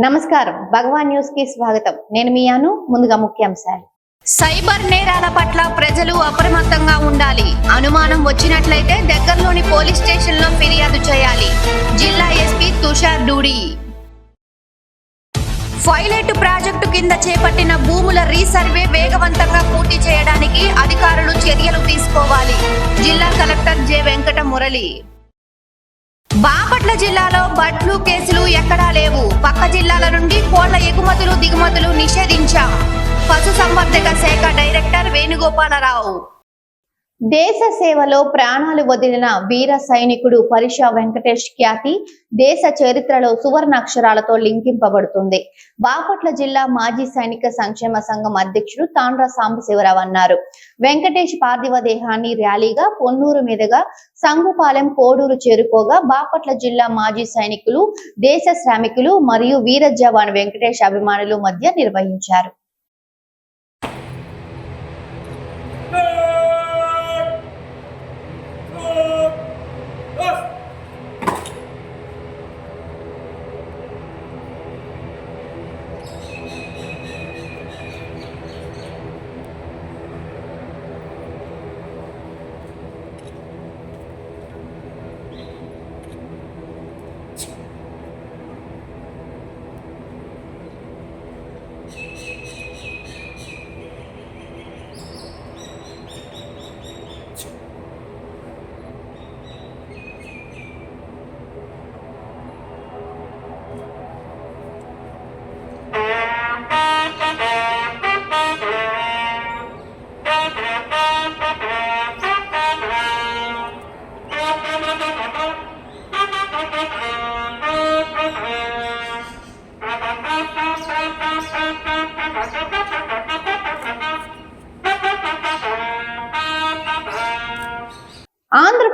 నమస్కారం. భగవాన్ న్యూస్కి స్వాగతం. నేను మీయాను ముందుగా ముఖ్యాంశాలు. సైబర్ నేరాల పట్ల ప్రజలు అప్రమత్తంగా ఉండాలి. అనుమానం వచ్చినట్లయితే దగ్గరలోని పోలీస్ స్టేషన్లో ఫిర్యాదు చేయాలి. జిల్లా SP Tushar Dudi. Pilot project కింద చేపట్టిన భూముల రీసర్వే వేగవంతంగా పూర్తి చేయడానికి అధికారులు చర్యలు తీసుకోవాలి. జిల్లా కలెక్టర్ జె వెంకట మురళి. బాపట్ల జిల్లాలో బట్లు కేసులు ఎక్కడా లేవు. పక్క జిల్లాల నుండి కోళ్ళ ఎగుమతులు దిగుమతులు నిషేధించాం. పశుసంవర్ధక శాఖ డైరెక్టర్ వేణుగోపాలరావు. దేశ సేవలో ప్రాణాలు వదిలిన వీర సైనికుడు పరిష వెంకటేష్ ఖ్యాతి దేశ చరిత్రలో సువర్ణ అక్షరాలతో లింకింపబడుతుంది. బాపట్ల జిల్లా మాజీ సైనిక సంక్షేమ సంఘం అధ్యక్షుడు తాండ్ర సాంబశివరావు అన్నారు. వెంకటేష్ పార్థివ దేహాన్ని ర్యాలీగా పొన్నూరు మీదుగా సంగుపాలెం కోడూరు చేరుకోగా బాపట్ల జిల్లా మాజీ సైనికులు దేశ శ్రామికులు మరియు వీర జవాన్ వెంకటేష్ అభిమానులు మధ్య నిర్వహించారు.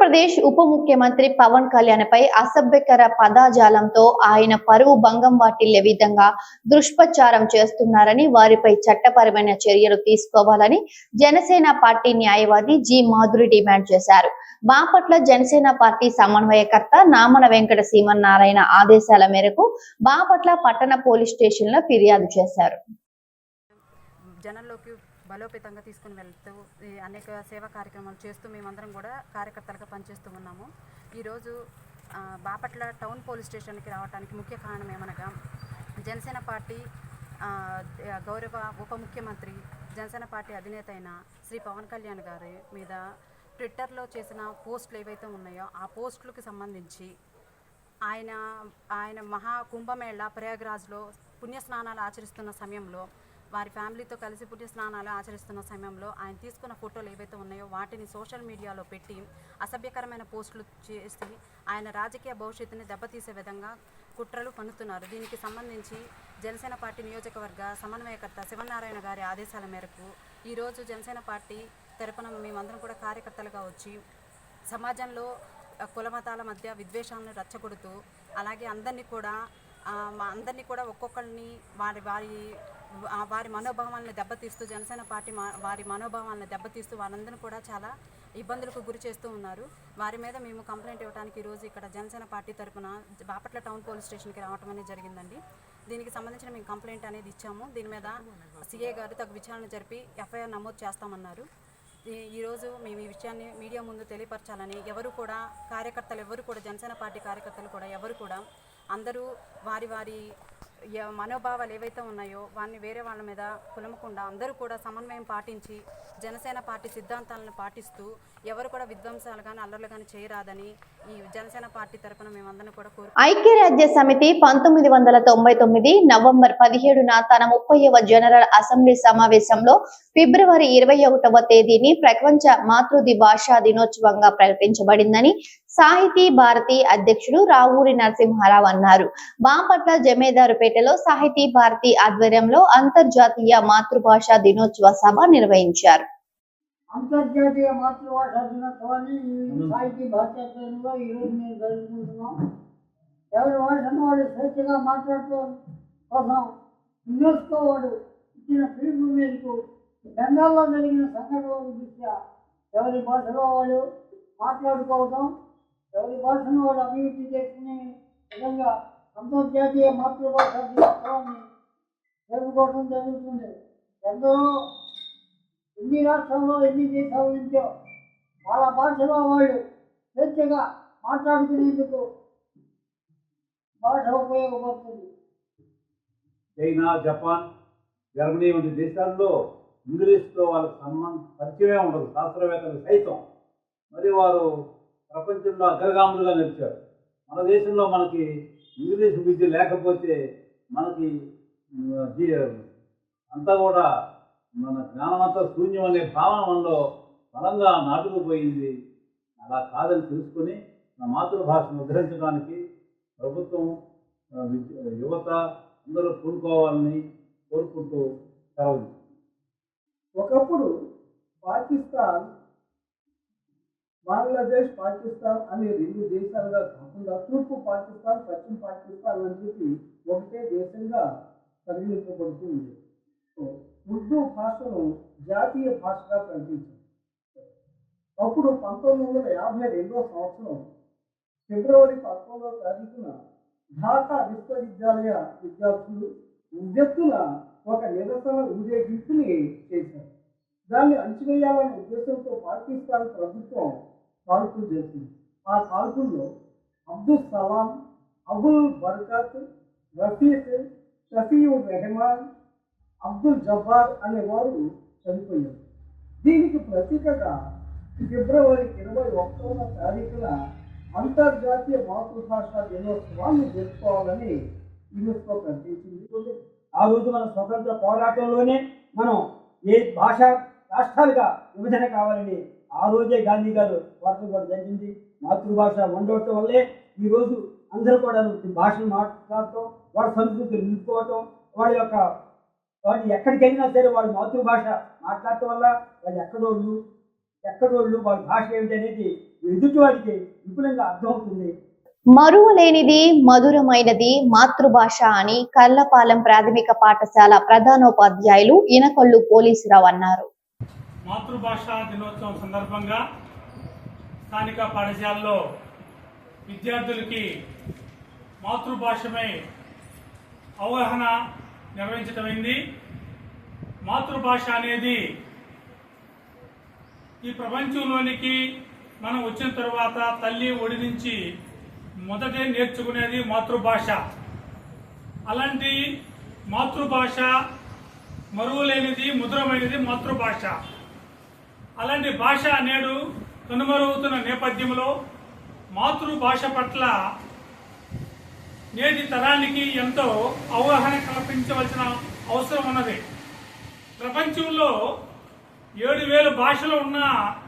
ఆంధ్రప్రదేశ్ ఉప ముఖ్యమంత్రి పవన్ కళ్యాణ్పై అసభ్యకర పదాజాలంతో ఆయన పరువు భంగం వాటిల్లే విధంగా దుష్ప్రచారం చేస్తున్నారని వారిపై చట్టపరమైన చర్యలు తీసుకోవాలని జనసేన పార్టీ న్యాయవాది జి మాధురి డిమాండ్ చేశారు. బాపట్ల జనసేన పార్టీ సమన్వయకర్త నామన వెంకట సీమన్నారాయణ ఆదేశాల మేరకు బాపట్ల పట్టణ పోలీస్ స్టేషన్లో ఫిర్యాదు చేశారు. జనంలోకి బలోపేతంగా తీసుకుని వెళ్తూ అనేక సేవా కార్యక్రమాలు చేస్తూ మేమందరం కూడా కార్యకర్తలుగా పనిచేస్తూ ఉన్నాము. ఈరోజు బాపట్ల టౌన్ పోలీస్ స్టేషన్కి రావడానికి ముఖ్య కారణం ఏమనగా జనసేన పార్టీ గౌరవ ఉప ముఖ్యమంత్రి జనసేన పార్టీ అధినేత అయిన శ్రీ పవన్ కళ్యాణ్ గారి మీద ట్విట్టర్లో చేసిన పోస్టులు ఏవైతే ఉన్నాయో ఆ పోస్టులకు సంబంధించి ఆయన ఆయన మహా కుంభమేళ ప్రయాగ్రాజ్లో పుణ్యస్నానాలు ఆచరిస్తున్న సమయంలో వారి ఫ్యామిలీతో కలిసి పుట్టిన స్నానాలు ఆచరిస్తున్న సమయంలో ఆయన తీసుకున్న ఫోటోలు ఏవైతే ఉన్నాయో వాటిని సోషల్ మీడియాలో పెట్టి అసభ్యకరమైన పోస్టులు చేసి ఆయన రాజకీయ భవిష్యత్తుని దెబ్బతీసే విధంగా కుట్రలు పన్నుతున్నారు. దీనికి సంబంధించి జనసేన పార్టీ నియోజకవర్గ సమన్వయకర్త శివనారాయణ గారి ఆదేశాల మేరకు ఈరోజు జనసేన పార్టీ తరపున మేమందరం కూడా కార్యకర్తలుగా వచ్చి సమాజంలో కులమతాల మధ్య విద్వేషాలను రచ్చగొడుతూ అలాగే అందరినీ కూడా మా అందరినీ కూడా ఒక్కొక్కరిని వారి వారి వారి మనోభావాలను దెబ్బతీస్తూ జనసేన పార్టీ మా వారి మనోభావాలను దెబ్బతీస్తూ వారందరూ కూడా చాలా ఇబ్బందులకు గురి చేస్తూ ఉన్నారు. వారి మీద మేము కంప్లైంట్ ఇవ్వడానికి ఈరోజు ఇక్కడ జనసేన పార్టీ తరఫున బాపట్ల టౌన్ పోలీస్ స్టేషన్కి రావటం అనేది జరిగిందండి. దీనికి సంబంధించిన మేము కంప్లైంట్ అనేది ఇచ్చాము. దీని మీద సీఏ గారు తగు విచారణ జరిపి ఎఫ్ఐఆర్ నమోదు చేస్తామన్నారు. ఈరోజు మేము ఈ విషయాన్ని మీడియా ముందు తెలియపరచాలని ఎవరు కూడా కార్యకర్తలు ఎవరు కూడా జనసేన పార్టీ కార్యకర్తలు కూడా ఎవరు కూడా అందరూ వారి వారి మనోభావాలు ఏవైతే ఉన్నాయో వారిని వేరే వాళ్ళ మీద కులమకుండా అందరూ కూడా సమన్వయం పాటించి జనసేన పార్టీ సిద్ధాంతాలను పాటిస్తూ ఎవరు కూడా విధ్వంసాలు కానీ అల్లర్లు కానీ చేయరాదని ఈ జనసేన పార్టీ తరఫున మేమందరం కూడా కోరు ఐక్యరాజ్య సమితి పంతొమ్మిది వందల తొంభై తొమ్మిది నవంబర్ పదిహేడున తన ముప్పైవ జనరల్ అసెంబ్లీ సమావేశంలో ఫిబ్రవరి ఇరవై ఒకటవ తేదీని ప్రపంచ మాతృది భాషా దినోత్సవంగా ప్రకటించబడిందని సాహితీ భారతి అధ్యక్షుడు రావూరి నరసింహారావు అన్నారు. బాపట్ల జమేదారుపేటలో సాహితీ భారతి ఆధ్వర్యంలో అంతర్జాతీయ మాతృభాష దినోత్సవ సభ నిర్వహించారు. అంతర్జాతీయ మాతృభాష దినోత్సవాన్ని ఈ సాహితీ భాషాచరణలో ఈరోజు మేము జరుపుకుంటున్నాం. ఎవరి భాషను వాళ్ళు స్వేచ్ఛగా మాట్లాడటం కోసం యునెస్కో వాడు ఇచ్చిన పిలుపు మేరకు బెంగాల్లో జరిగిన సంఘటనల దృష్ట్యా ఎవరి భాషలో వాళ్ళు మాట్లాడుకోవడం ఎవరి భాషను వాళ్ళు అభివృద్ధి చేసుకునే విధంగా అంతర్జాతీయ మాతృభాష దినోత్సవాన్ని జరుపుకోవడం జరుగుతుంది. ఎందరో ఎన్ని రాష్ట్రాల్లో ఎన్ని దేశాల నుంచో వాళ్ళ భాషలో వాళ్ళు స్వేచ్ఛగా మాట్లాడుకునేందుకు భాష ఉపయోగపడుతుంది. చైనా జపాన్ జర్మనీ వంటి దేశాల్లో ఇంగ్లీష్తో వాళ్ళకి సంబంధం పరిచయమే ఉండదు. శాస్త్రవేత్తలు సైతం. మరి వారు ప్రపంచంలో అగ్రగాములుగా నిలిచారు. మన దేశంలో మనకి ఇంగ్లీష్ విద్య లేకపోతే మనకి అంతా కూడా మన జ్ఞానమంతా శూన్యం అనే భావన మనలో బలంగా నాటుకుపోయింది. అలా కాదని తెలుసుకొని మన మాతృభాషను ఉద్ధరించడానికి ప్రభుత్వం యువత అందరూ పూనుకోవాలని కోరుకుంటూ సెలవు ఒకప్పుడు పాకిస్తాన్ బంగ్లాదేశ్ పాకిస్తాన్ అనే రెండు దేశాలుగా కాకుండా తూర్పు పాకిస్తాన్ పశ్చిమ పాకిస్తాన్ అని చెప్పి ఒకటే దేశంగా పరిగణించబడుతుంది ఉర్దూ భాషను జాతీయ భాషగా ప్రకటించింది అప్పుడు పంతొమ్మిది వందల యాభై రెండవ సంవత్సరం ఫిబ్రవరి పదకొండవ తారీఖున ఢాకా విశ్వవిద్యాలయ విద్యార్థులు ఉవ్వెత్తున ఒక నిరసన ఊరేగింపుని చేశారు. దాన్ని అణచివేయాలనే ఉద్దేశంతో పాకిస్తాన్ ప్రభుత్వం కాల్పులు చేసింది. ఆ కాల్పుల్లో అబ్దుల్ సలాం అబుల్ బర్కత్ రఫీక్ షఫీయుర్ రెహమాన్ అబ్దుల్ జబ్బార్ అనేవారు చనిపోయారు. దీనికి ప్రతీకగా ఫిబ్రవరి ఇరవై ఒకటవ తారీఖున అంతర్జాతీయ మాతృభాష దినోత్సవాన్ని జరుపుకోవాలని యునెస్కో ప్రకటించింది. ఆ రోజు మన స్వతంత్ర పోరాటంలోనే మనం ఏ భాష రాష్ట్రాలుగా విభజన కావాలని ఆ రోజే గాంధీ గారు కోరటం కూడా జరిగింది. మాతృభాష ఉండటం వల్లే ఈరోజు అందరూ కూడా భాషను మాట్లాడటం వాళ్ళ సంస్కృతిని నిలుపుకోవటం వాళ్ళ యొక్క వాళ్ళు ఎక్కడికి వెళ్ళినా సరే వాళ్ళ మాతృభాష మాట్లాడటం వల్ల వాళ్ళు ఎక్కడోళ్ళు ఎక్కడోళ్ళు వాళ్ళ భాష ఏమిటి అనేది ఎదుటివాడికి విపులంగా అర్థమవుతుంది. మరువలేనిది మధురమైనది మాతృభాష అని కర్లపాలెం ప్రాథమిక పాఠశాల ప్రధానోపాధ్యాయులు ఇనకొల్లు పోలీసురావు అన్నారు. మాతృభాష దినోత్సవం సందర్భంగా స్థానిక పాఠశాలలో విద్యార్థులకి మాతృభాషపై అవగాహన నిర్వహించడమైంది మాతృభాష అనేది ఈ ప్రపంచంలోనికి మనం వచ్చిన తర్వాత తల్లి ఒడి నుంచి మొదటే నేర్చుకునేది మాతృభాష. అలాంటి మాతృభాష మరువులేనిది ముద్రమైనది మాతృభాష. అలాంటి భాష నేడు కనుమరుగుతున్న నేపథ్యంలో మాతృభాష పట్ల నేటి తరానికి ఎంతో అవగాహన కల్పించవలసిన అవసరం ఉన్నది. ప్రపంచంలో ఏడు వేల భాషలు ఉన్న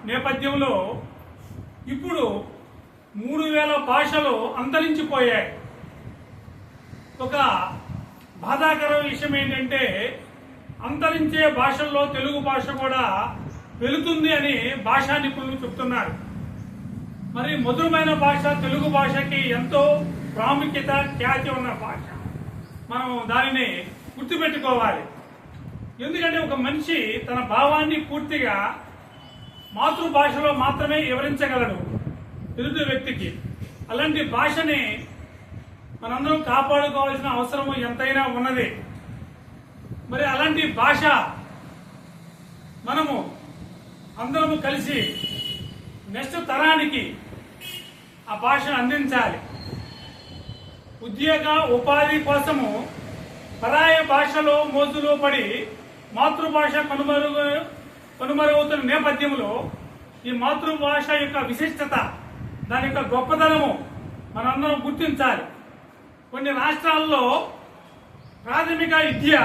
నేపథ్యంలో ఇప్పుడు మూడు వేల భాషలు అంతరించిపోయాయి. ఒక బాధాకర విషయం ఏంటంటే అంతరించే భాషల్లో తెలుగు భాష కూడా వెళుతుంది అని భాషా నిపుణులు చెప్తున్నారు. మరి మధురమైన భాష తెలుగు భాషకి ఎంతో ప్రాముఖ్యత ఖ్యాతి ఉన్న భాష. మనం దానిని గుర్తుపెట్టుకోవాలి. ఎందుకంటే ఒక మనిషి తన భావాన్ని పూర్తిగా మాతృభాషలో మాత్రమే వివరించగలడు ఎదుటి వ్యక్తికి. అలాంటి భాషని మనందరం కాపాడుకోవాల్సిన అవసరం ఎంతైనా ఉన్నది. మరి అలాంటి భాష మనము అందరము కలిసి నెక్స్ట్ తరానికి ఆ భాషను అందించాలి. ఉద్యోగ ఉపాధి కోసము పరాయ భాషలో మోజులో పడి మాతృభాష కనుమరుగు కనుమరుగవుతున్న నేపథ్యంలో ఈ మాతృభాష యొక్క విశిష్టత దాని యొక్క గొప్పతనము మనందరం గుర్తించాలి. కొన్ని రాష్ట్రాల్లో ప్రాథమిక విద్య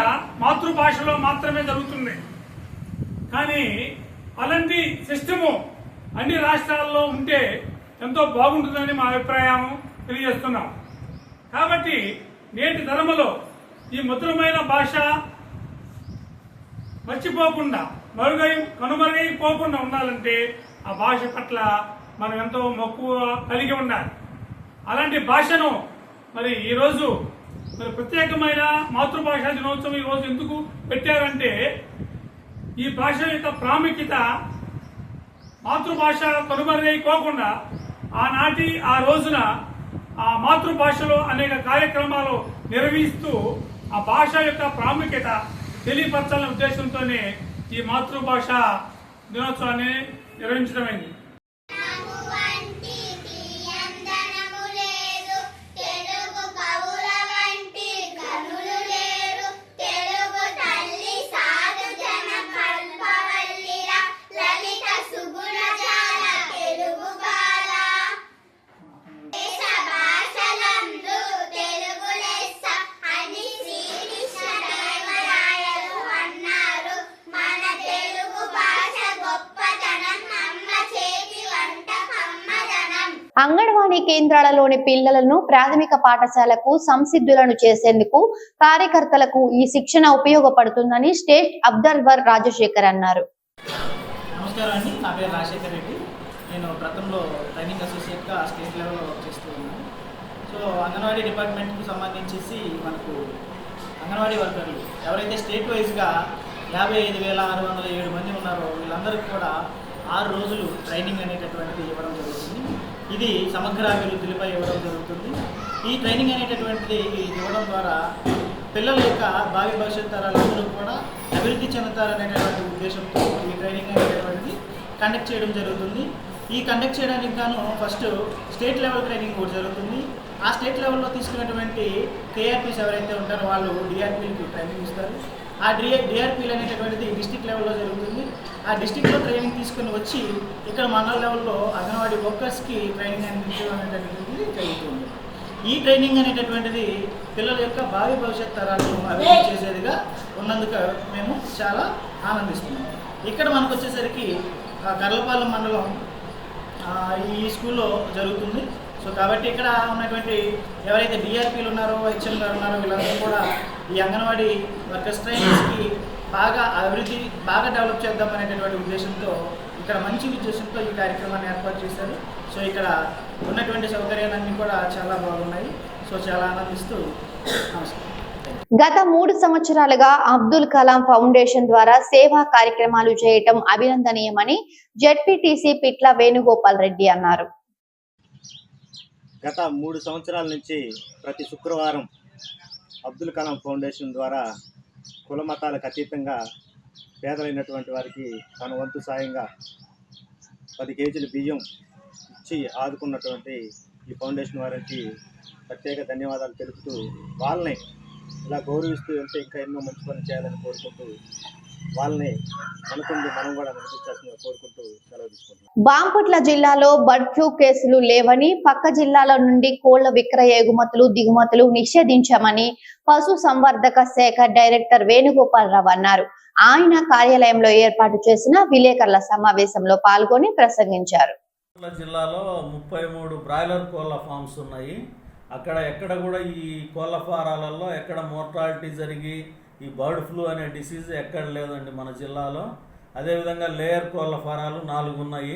మాతృభాషలో మాత్రమే జరుగుతుంది. కానీ అలాంటి సిస్టము అన్ని రాష్ట్రాల్లో ఉంటే ఎంతో బాగుంటుందని మా అభిప్రాయం తెలియజేస్తున్నాం. కాబట్టి నేటి తరములో ఈ మధురమైన భాష మర్చిపోకుండా మరుగై కనుమరుగైపోకుండా ఉండాలంటే ఆ భాష పట్ల మనం ఎంతో మక్కువ కలిగి ఉండాలి. అలాంటి భాషను మరి ఈరోజు మరి ప్రత్యేకమైన మాతృభాష దినోత్సవం ఈరోజు ఎందుకు పెట్టారంటే ఈ భాష యొక్క ప్రాముఖ్యత మాతృభాష కనుమరుగైపోకుండా ఆనాటి ఆ రోజున ఆ మాతృభాషలో అనేక కార్యక్రమాలు నిర్వహిస్తూ ఆ భాష యొక్క ప్రాముఖ్యత తెలియపరచాలనే ఉద్దేశంతోనే ఈ మాతృభాష దినోత్సవాన్ని నిర్వహించడమైంది. అంగన్వాడీ కేంద్రాలలోని పిల్లలను ప్రాథమిక పాఠశాలకు సంసిద్ధులను చేసేందుకు కార్యకర్తలకు ఈ శిక్షణ ఉపయోగపడుతుందని స్టేట్ అబ్జర్వర్ రాజశేఖర్ అన్నారు. నమస్కారం అండి. నా పేరు రాజశేఖర్ రెడ్డి. నేను గతంలో ట్రైనింగ్ అసోసియేట్గా స్టేట్ లెవెల్లో వర్క్ చేస్తూ ఉన్నాను. సో అంగన్వాడీ డిపార్ట్మెంట్కి సంబంధించేసి మనకు అంగన్వాడీ వర్కర్లు ఎవరైతే స్టేట్ వైజ్గా యాభై ఐదు వేల ఆరు వందల ఏడు మంది ఉన్నారో వీళ్ళందరికీ కూడా ఆరు రోజులు ట్రైనింగ్ అనేటటువంటిది ఇవ్వడం జరుగుతుంది. ఇది సమగ్ర అభివృద్ధిపై ఇవ్వడం జరుగుతుంది. ఈ ట్రైనింగ్ అనేటటువంటిది ఇవ్వడం ద్వారా పిల్లల యొక్క భావి భవిష్యత్ తరాలందరూ కూడా అభివృద్ధి చెందుతారనేటటువంటి ఉద్దేశంతో ఈ ట్రైనింగ్ అనేటటువంటిది కండక్ట్ చేయడం జరుగుతుంది. ఈ కండక్ట్ చేయడానికి గాను ఫస్ట్ స్టేట్ లెవెల్ ట్రైనింగ్ కూడా జరుగుతుంది. ఆ స్టేట్ లెవెల్లో తీసుకున్నటువంటి కేఆర్పీస్ ఎవరైతే ఉంటారో వాళ్ళు డిఆర్పీలకి ట్రైనింగ్ ఇస్తారు. ఆ డిఆర్ డిఆర్పీలు అనేటటువంటిది డిస్టిక్ లెవెల్లో జరుగుతుంది. ఆ డిస్టిక్లో ట్రైనింగ్ తీసుకుని వచ్చి ఇక్కడ మండల లెవెల్లో అంగన్వాడీ వర్కర్స్కి ట్రైనింగ్ అందించడం అనేటటువంటిది జరుగుతుంది. ఈ ట్రైనింగ్ అనేటటువంటిది పిల్లల యొక్క భావి భవిష్యత్ తరాలను అభివృద్ధి చేసేదిగా ఉన్నందుకు మేము చాలా ఆనందిస్తున్నాం. ఇక్కడ మనకు వచ్చేసరికి కర్లపాలెం మండలం ఈ స్కూల్లో జరుగుతుంది. సో కాబట్టి ఇక్కడ ఉన్నటువంటి ఎవరైతే డిఆర్పీలు ఉన్నారో హెచ్ఎం గారు ఉన్నారో వీళ్ళందరూ కూడా ఈ అంగన్వాడీ వర్కర్స్ ట్రైనింగ్స్కి బాగా అభివృద్ధి బాగా డెవలప్ చేద్దాం అనేటటువంటి ఉద్దేశంతో ఇక్కడ మంచి ఉద్దేశంతో ఈ కార్యక్రమాన్ని ఏర్పాటు చేశారు. సో ఇక్కడ ఉన్నటువంటి సౌకర్యాలన్నీ కూడా చాలా బాగున్నాయి. సో చాలా ఆనందిస్తూ నమస్కారం. గత మూడు సంవత్సరాలుగా అబ్దుల్ కలాం ఫౌండేషన్ ద్వారా సేవా కార్యక్రమాలు చేయటం అభినందనీయమని జెడ్పీటీసీ పిట్ల వేణుగోపాల్ రెడ్డి అన్నారు. గత మూడు సంవత్సరాల నుంచి ప్రతి శుక్రవారం అబ్దుల్ కలాం ఫౌండేషన్ ద్వారా కుల మతాలకు అతీతంగా పేదలైనటువంటి వారికి తన వంతు సాయంగా పది కేజీల బియ్యం ఇచ్చి ఆదుకున్నటువంటి ఈ ఫౌండేషన్ వారికి ప్రత్యేక ధన్యవాదాలు తెలుపుతూ వాళ్ళని ఇలా గౌరవిస్తూ వెళ్తే ఇంకా ఎన్నో మంచి పనులు చేయాలని కోరుకుంటూ వాళ్ళని బాంపట్ల జిల్లాలో బర్డ్ ఫ్లూ కేసులు లేవని పక్క జిల్లాల నుండి కోళ్ళ విక్రయ ఎగుమతులు దిగుమతులు నిషేధించామని పశు సంవర్ధక శాఖ డైరెక్టర్ వేణుగోపాలరావు అన్నారు. ఆయన కార్యాలయంలో ఏర్పాటు చేసిన విలేకరుల సమావేశంలో పాల్గొని ప్రసంగించారు. జిల్లాలో ముప్పై మూడు బ్రాయిలర్ కోళ్ళ ఫామ్స్ ఉన్నాయి. అక్కడ ఎక్కడ కూడా ఈ కోళ్ళ ఫారాలలో ఎక్కడ మోర్టాలిటీ జరిగి ఈ బర్డ్ ఫ్లూ అనే డిసీజ్ ఎక్కడ లేదండి మన జిల్లాలో. అదేవిధంగా లేయర్ కోళ్ళ ఫారాలు నాలుగు ఉన్నాయి.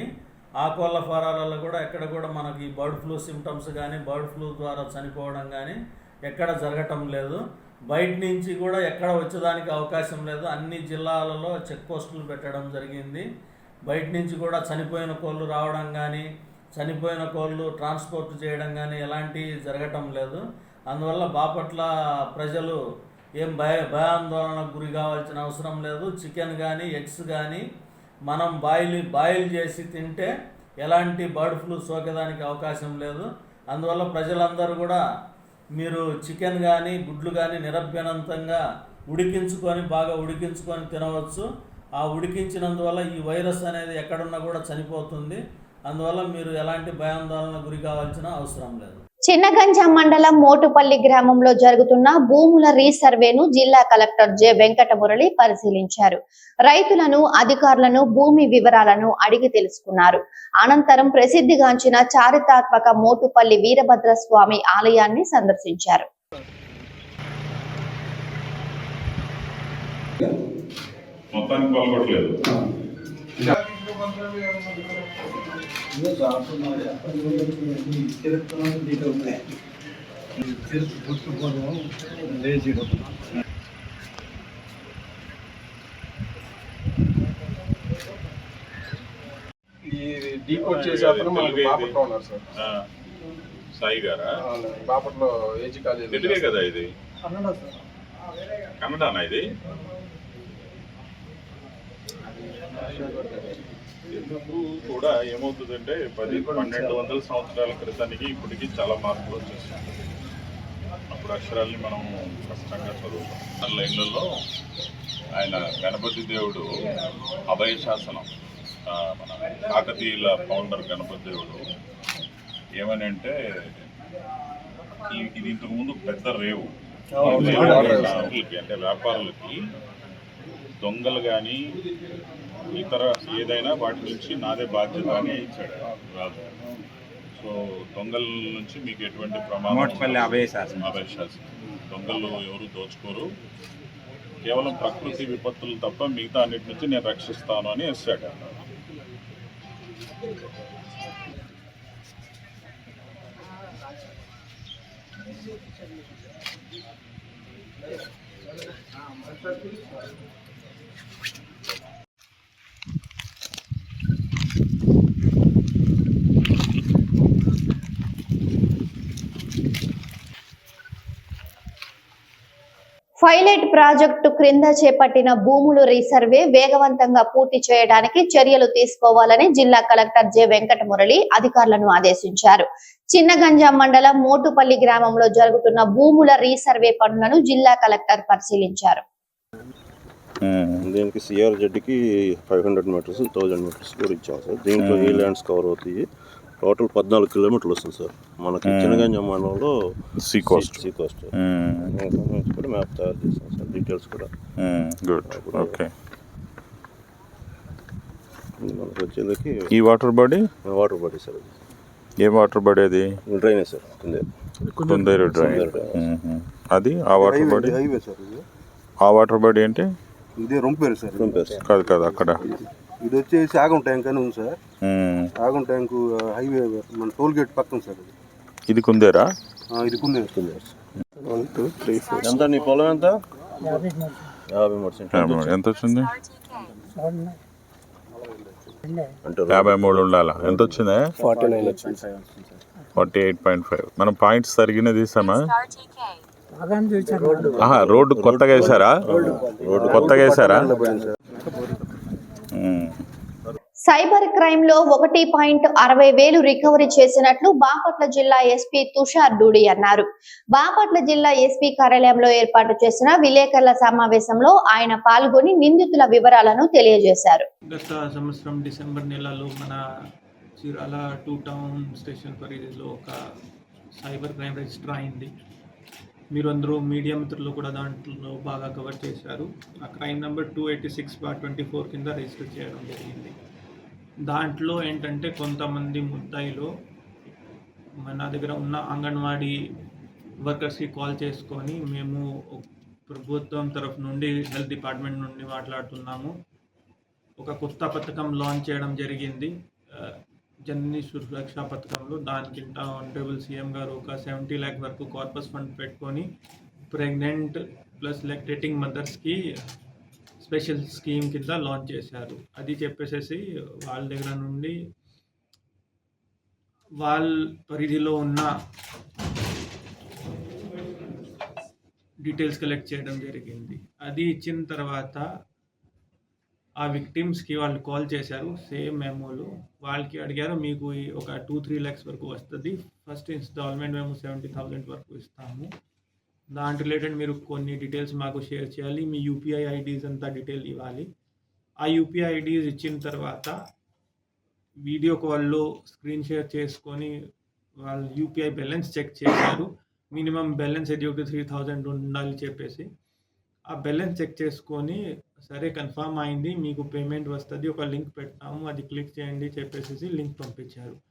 ఆ కోళ్ళ ఫారాలలో కూడా ఎక్కడ కూడా మనకి ఈ బర్డ్ ఫ్లూ సిమ్టమ్స్ కానీ బర్డ్ ఫ్లూ ద్వారా చనిపోవడం కానీ ఎక్కడ జరగటం లేదు. బయట నుంచి కూడా ఎక్కడ వచ్చేదానికి అవకాశం లేదు. అన్ని జిల్లాలలో చెక్ పోస్టులు పెట్టడం జరిగింది. బయట నుంచి కూడా చనిపోయిన కోళ్ళు రావడం కానీ చనిపోయిన కోళ్ళు ట్రాన్స్పోర్ట్ చేయడం కానీ ఎలాంటివి జరగటం లేదు. అందువల్ల బాపట్ల ప్రజలు ఏం భయ భయాందోళనకు గురి కావాల్సిన అవసరం లేదు. చికెన్ కానీ ఎగ్స్ కానీ మనం బాయిల్ బాయిల్ చేసి తింటే ఎలాంటి బర్డ్ ఫ్లూ సోకేదానికి అవకాశం లేదు. అందువల్ల ప్రజలందరూ కూడా మీరు చికెన్ కానీ గుడ్లు కానీ నిరభ్యనంతంగా ఉడికించుకొని బాగా ఉడికించుకొని తినవచ్చు. ఆ ఉడికించినందువల్ల ఈ వైరస్ అనేది ఎక్కడున్నా కూడా చనిపోతుంది. అందువల్ల మీరు ఎలాంటి భయాందోళన గురి కావాల్సిన అవసరం లేదు. చిన్నగంజాం మండలం మోటుపల్లి గ్రామంలో జరుగుతున్న భూముల రీసర్వేను జిల్లా కలెక్టర్ జె వెంకట మురళి పరిశీలించారు. రైతులను అధికారులను భూమి వివరాలను అడిగి తెలుసుకున్నారు. అనంతరం ప్రసిద్ధిగాంచిన చారిత్రాత్మక మోటుపల్లి వీరభద్ర స్వామి ఆలయాన్ని సందర్శించారు. మొత్తానికి డీకోడ్ మనకు బాపట్ల ఉన్నారు సార్. సాయి గారా? బాపట్లో ఏజీ కాలేజ్ తెలుగే కదా ఇది. కన్నడ కన్నడనా ఇది? తెలుగు కూడా ఏమవుతుందంటే పది పన్నెండు వందల సంవత్సరాల క్రితానికి ఇప్పటికి చాలా మార్పులు వచ్చేసాయి అప్పుడు అక్షరాల్ని మనం కష్టంగా చదువుతాం. లైన్లలో ఆయన గణపతి దేవుడు అభయ శాసనం మన కాకతీయుల ఫౌండర్ గణపతి దేవుడు ఏమని అంటే ఇది ఇంతకు ముందు పెద్ద రేవు. అంటే వ్యాపారులకి దొంగలు కానీ ఇతర ఏదైనా వాటి నుంచి నాదే బాధ్యత అని ఇచ్చాడు రాజు. సో దొంగల నుంచి మీకు ఎటువంటి ప్రమాదం మోట్పల్లి అభయ శాసనం. అభయ శాసనం. దొంగలు ఎవరు దోచుకోరు. కేవలం ప్రకృతి విపత్తులు తప్ప మిగతా అన్నిటి నుంచి నేను రక్షిస్తాను అని వేసాడు పైలట్ ప్రాజెక్టు క్రింద చేపట్టిన భూములు రీసర్వే వేగవంతంగా పూర్తి చేయడానికి చర్యలు తీసుకోవాలని జిల్లా కలెక్టర్ జె వెంకట మురళి అధికారులను ఆదేశించారు. చిన్నగంజాం మండలం మోటుపల్లి గ్రామంలో జరుగుతున్న భూముల రీసర్వే పనులను జిల్లా కలెక్టర్ పరిశీలించారు. దీనికి సిఆర్జెడ్కి five hundred meters thousand meters కూడా ఇచ్చాం సార్. దీంట్లో ఈ ల్యాండ్స్ కవర్ అవుతాయి. టోటల్ పద్నాలుగు కిలోమీటర్లు వస్తుంది సార్. మనకి చిన్నగంజం మండలంలో సీ కోస్ట్ సీ కోస్ట్ కూడా మ్యాప్ తయారు చేసాం సార్. డీటెయిల్స్ కూడా. గుడ్ ఓకే మనకి వచ్చేందుకు ఈ water body water body sir ఏ వాటర్ బాడీ అది? Drainage sir. కింద. కుందేరు డ్రైన్ అది ఆ వాటర్ బాడీ హైవే సార్ ఇది. ఆ వాటర్ బాడీ ఏంటి? ఇదే రొంపేరు సార్ కాదు కాదు అక్కడ. ఇది వచ్చేసి ఆగం ట్యాంక్ అని ఉంది సార్. ఆగం ట్యాంకు హైవే మన టోల్ గేట్ పక్కన సార్ ఇది. ఇది కుందేరా? ఆ, ఇది Kunderu. Kunderu one two three four. ఎంత నీ పొలం ఎంత? యాభై మూడు. సెంట్లు ఎంత వచ్చింది? అంటే యాభై మూడు ఉండాలా? ఎంత వచ్చిందా? ఫార్టీ నైన్ వచ్చింది. Sir forty eight point five. మనం పాయింట్స్ సరిగిన తీసామా? రోడ్డు కొత్తగా వేసారా రోడ్డు కొత్తగా వేసారా. సైబర్ క్రైమ్లో ఒకటి పాయింట్ అరవై వేలు రికవరీ చేసినట్లు బాపట్ల జిల్లా ఎస్పీ తుషార్ డూడి అన్నారు. బాపట్ల జిల్లా ఎస్పీ కార్యాలయంలో ఏర్పాటు చేసిన విలేకరుల సమావేశంలో ఆయన పాల్గొని నిందితుల వివరాలను తెలియజేశారు. గత సంవత్సరం డిసెంబర్ నెలలో మన చీరాల టూ టౌన్ స్టేషన్ పరిధిలో ఒక సైబర్ క్రైమ్ రిజిస్టర్ అయింది. మీరు అందరూ మీడియా మిత్రులు కూడా దాంట్లో బాగా కవర్ చేశారు. ఆ crime number two eighty six bar twenty four కింద రిజిస్టర్ చేయడం జరిగింది. దాంట్లో ఏంటంటే కొంతమంది ముద్దాయిలో మన దగ్గర ఉన్న అంగన్వాడీ వర్కర్స్కి కాల్ చేసుకొని మేము ప్రభుత్వం తరఫు నుండి హెల్త్ డిపార్ట్మెంట్ నుండి మాట్లాడుతున్నాము. ఒక కొత్త పథకం లాంచ్ చేయడం జరిగింది. జనని సురక్ష పథకంలో దానికింట ఆనరేబుల్ సీఎం గారు ఒక సెవెంటీ ల్యాక్ వరకు కార్పస్ ఫండ్ పెట్టుకొని ప్రెగ్నెంట్ ప్లస్ లెక్టేటింగ్ మదర్స్కి స్పెషల్ స్కీమ్ కింద లాంచ్ చేశారు. అది చెప్పేసేసి వాళ్ళ దగ్గర నుండి వాళ్ళ పరిధిలో ఉన్న డీటెయిల్స్ కలెక్ట్ చేయడం జరిగింది. అది ఇచ్చిన తర్వాత ఆ విక్టిమ్స్కి వాళ్ళు కాల్ చేశారు సేమ్ మెమోలు. వాళ్ళకి అడిగారు మీకు ఒక టూ త్రీ ల్యాక్స్ వరకు వస్తుంది. ఫస్ట్ ఇన్స్టాల్మెంట్ మేము సెవెంటీ థౌజండ్ వరకు ఇస్తాము. దాని రిలేటెడ్ మీరు కొన్ని డీటెయిల్స్ మాకు షేర్ చేయాలి. మీ యూపీఐ ఐడీస్ అంతా డీటెయిల్ ఇవ్వాలి. ఆ యూపీఐ ఐడీస్ ఇచ్చిన తర్వాత వీడియో కాల్లో స్క్రీన్ షేర్ చేసుకొని వాళ్ళు యూపీఐ బ్యాలెన్స్ చెక్ చేశారు. మినిమం బ్యాలెన్స్ ఎడ్యూటీ త్రీ థౌజండ్ ఉండాలి చెప్పేసి. ఆ బ్యాలెన్స్ చెక్ చేసుకొని సరే కన్ఫర్మ్ అయింది. మీకు పేమెంట్ వస్తుంది. ఒక లింక్ పెడతాము. అది క్లిక్ చేయండి చెప్పేసి లింక్ పంపించారు.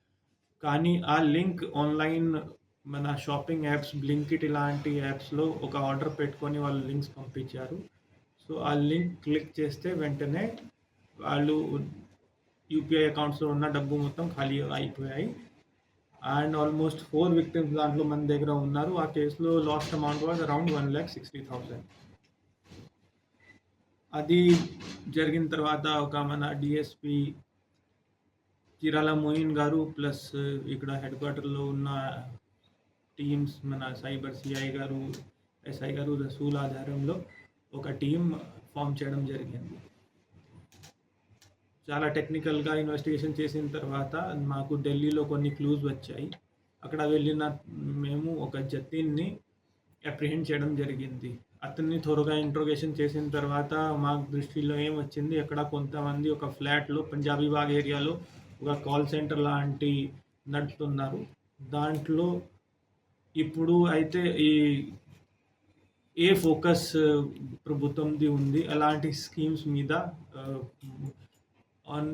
కానీ ఆ లింక్ ఆన్లైన్ మన షాపింగ్ యాప్స్ బ్లింకిట్ ఇలాంటి యాప్స్లో ఒక ఆర్డర్ పెట్టుకొని వాళ్ళు లింక్స్ పంపించారు. సో ఆ లింక్ క్లిక్ చేస్తే వెంటనే వాళ్ళు యూపీఐ అకౌంట్స్లో ఉన్న డబ్బు మొత్తం ఖాళీ అయిపోయాయి. అండ్ ఆల్మోస్ట్ ఫోర్ విక్టిమ్స్ దాంట్లో మన దగ్గర ఉన్నారు. ఆ కేసులో lost amount was around one lakh sixty thousand. అది జరిగిన తర్వాత ఒక మన డిఎస్పి చీరాల మోయిన్ గారు ప్లస్ ఇక్కడ హెడ్ క్వార్టర్లో ఉన్న టీమ్స్ మన సైబర్ సిఐ గారు ఎస్ఐ గారు రసూల్ ఆధారంలో ఒక టీం ఫామ్ చేయడం జరిగింది. చాలా టెక్నికల్గా ఇన్వెస్టిగేషన్ చేసిన తర్వాత మాకు ఢిల్లీలో కొన్ని క్లూస్ వచ్చాయి. అక్కడ వెళ్ళిన మేము ఒక జతీన్ని అప్రిహెండ్ చేయడం జరిగింది. అతన్ని త్వరగా ఇంట్రోగేషన్ చేసిన తర్వాత మా దృష్టిలో ఏం వచ్చింది? అక్కడ కొంతమంది ఒక ఫ్లాట్లో పంజాబీ బాగ్ ఏరియాలో ఒక కాల్ సెంటర్ లాంటి నడుపుతున్నారు. దాంట్లో ఇప్పుడు అయితే ఈ ఏ ఫోకస్ ప్రభుత్వంది ఉంది? అలాంటి స్కీమ్స్ మీద ఆన్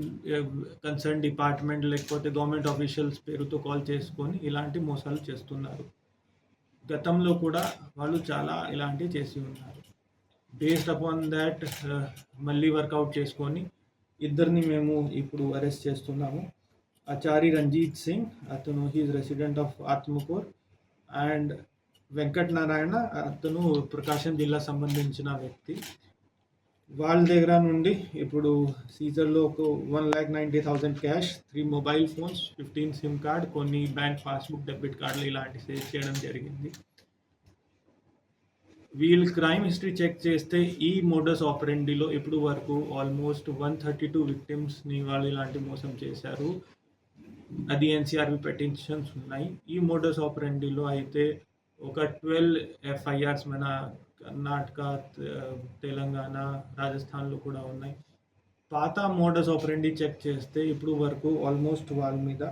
కన్సర్న్ డిపార్ట్మెంట్ లేకపోతే గవర్నమెంట్ ఆఫీషియల్స్ పేరుతో కాల్ చేసుకొని ఇలాంటి మోసాలు చేస్తున్నారు. గతంలో కూడా వాళ్ళు చాలా ఇలాంటివి చేసి ఉన్నారు. బేస్డ్ అపాన్ దాట్ మళ్ళీ వర్కౌట్ చేసుకొని ఇద్దరిని మేము ఇప్పుడు అరెస్ట్ చేస్తున్నాము. ఆచారి రంజీత్ సింగ్ అతను he's resident of Atmakur and Venkat Narayana అతను ప్రకాశం జిల్లా సంబంధించిన వ్యక్తి. వాళ్ళ దగ్గర నుండి ఇప్పుడు సీజర్లో ఒక one lakh ninety thousand cash three mobile phones fifteen SIM card కొన్ని బ్యాంక్ పాస్బుక్ డెబిట్ కార్డులు ఇలాంటి సేవ్ చేయడం జరిగింది. వీళ్ళు క్రైమ్ హిస్టరీ చెక్ చేస్తే ఈ మోడస్ ఆపరెండిలో ఇప్పుడు వరకు ఆల్మోస్ట్ వన్ థర్టీ టూ విక్టిమ్స్ని వాళ్ళు ఇలాంటి మోసం చేశారు. అది ఎన్సీఆర్బి పెటిషన్స్ ఉన్నాయి. ఈ మోడస్ ఆపరెండిలో అయితే ఒక ట్వెల్వ్ ఎఫ్ఐఆర్స్ మన కర్ణాటక తెలంగాణ రాజస్థాన్లో కూడా ఉన్నాయి. పాత మోడస్ ఆపరెండి చెక్ చేస్తే ఇప్పుడు వరకు ఆల్మోస్ట్ వాళ్ళ మీద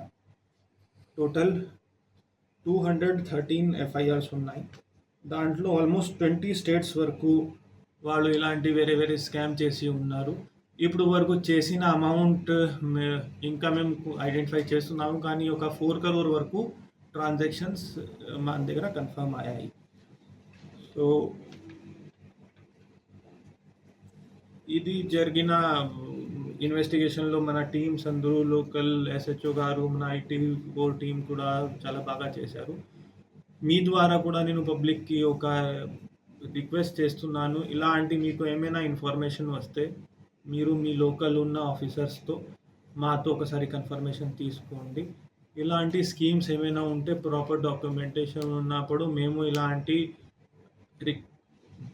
total two hundred thirteen FIRs ఉన్నాయి. దాంట్లో ఆల్మోస్ట్ ట్వంటీ స్టేట్స్ వరకు వాళ్ళు ఇలాంటి వేరే వేరే స్కామ్ చేసి ఉన్నారు. ఇప్పుడు వరకు చేసిన అమౌంట్ ఇంకా మేము ఐడెంటిఫై చేస్తున్నాము. కానీ ఒక ఫోర్ కరోర్ వరకు ట్రాన్సాక్షన్స్ మన దగ్గర కన్ఫర్మ్ అయ్యాయి. సో ఇది జరిగిన ఇన్వెస్టిగేషన్లో మన టీమ్స్ అందరూ లోకల్ ఎస్హెచ్ఓ గారు మన ఐటీ కోర్ టీం కూడా చాలా బాగా చేశారు. మీ ద్వారా కూడా నేను పబ్లిక్కి ఒక రిక్వెస్ట్ చేస్తున్నాను. ఇలాంటి మీకు ఏమైనా ఇన్ఫర్మేషన్ వస్తే మీరు మీ లోకల్ ఉన్న ఆఫీసర్స్తో మాతో ఒకసారి కన్ఫర్మేషన్ తీసుకోండి. ఇలాంటి స్కీమ్స్ ఏమైనా ఉంటే ప్రాపర్ డాక్యుమెంటేషన్ ఉన్నప్పుడు మేము ఇలాంటి రిక్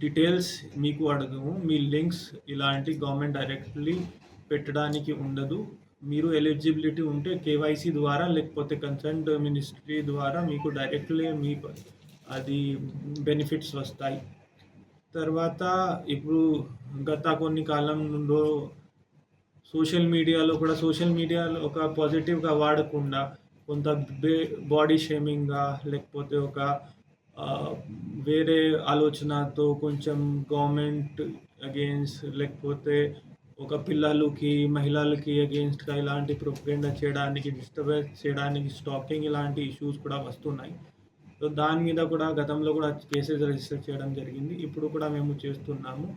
డీటెయిల్స్ మీకు అడగము. మీ లింక్స్ ఇలాంటి గవర్నమెంట్ డైరెక్ట్లీ పెట్టడానికి ఉండదు. మీరు ఎలిజిబిలిటీ ఉంటే కేవైసీ ద్వారా లేకపోతే కన్సర్న్ మినిస్ట్రీ ద్వారా మీకు డైరెక్ట్లీ మీ అది బెనిఫిట్స్ వస్తాయి. తర్వాత ఇప్పుడు గత కొన్ని కాలం సోషల్ మీడియాలో కూడా సోషల్ మీడియాలో ఒక పాజిటివ్గా వాడకుండా కొంత బే బాడీ షేమింగ్గా లేకపోతే ఒక వేరే ఆలోచనతో కొంచెం గవర్నమెంట్ అగేన్స్ట్ లేకపోతే ఒక పిల్లలకి మహిళలకి అగేన్స్ట్గా ఇలాంటి ప్రొపగెండా చేయడానికి డిస్టర్బెన్స్ చేయడానికి స్టాకింగ్ ఇలాంటి ఇష్యూస్ కూడా వస్తున్నాయి. సో దాని మీద కూడా గతంలో కూడా కేసెస్ రిజిస్టర్ చేయడం జరిగింది. ఇప్పుడు కూడా మేము చేస్తున్నాము.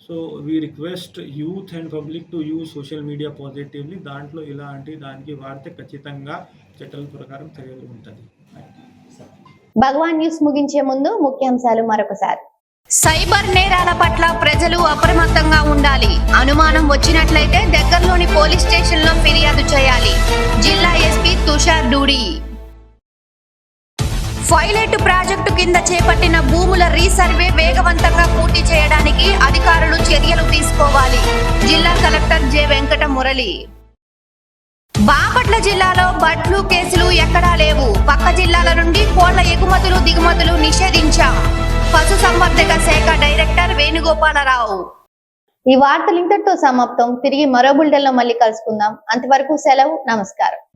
So we request youth and public to use social media positively దాంట్లో ఇలాంటి దానికి వాడితే ఖచ్చితంగా చట్టాల ప్రకారం చర్యలు ఉంటుంది. భగవాన్ న్యూస్ ముగించే ముందు ముఖ్యాంశాలు మరొకసారి. సైబర్ నేరాల పట్ల ప్రజలు అప్రమత్తంగా ఉండాలి. అనుమానం వచ్చినట్లయితే దగ్గరలోని పోలీస్ స్టేషన్లో ఫిర్యాదు చేయాలి. జిల్లా SP Tushar Doodi. Pilot project కింద చేపట్టిన భూముల రీసర్వే వేగవంతంగా పూర్తి చేయడానికి అధికారులు చర్యలు తీసుకోవాలి. జిల్లా కలెక్టర్ జె వెంకట మురళి. బాపట్ల జిల్లాలో బట్లు కేసులు ఎక్కడా లేవు. పక్క జిల్లాల నుండి కోళ్ళ ఎగుమతులు దిగుమతులు నిషేధించాం. పశుసంవర్ధక శాఖ డైరెక్టర్ వేణుగోపాలరావు. ఈ వార్తలు ఇంతటితో సమాప్తం. తిరిగి మరో బుల్టెన్లో మళ్ళీ కలుసుకుందాం. అంతవరకు సెలవు నమస్కారం.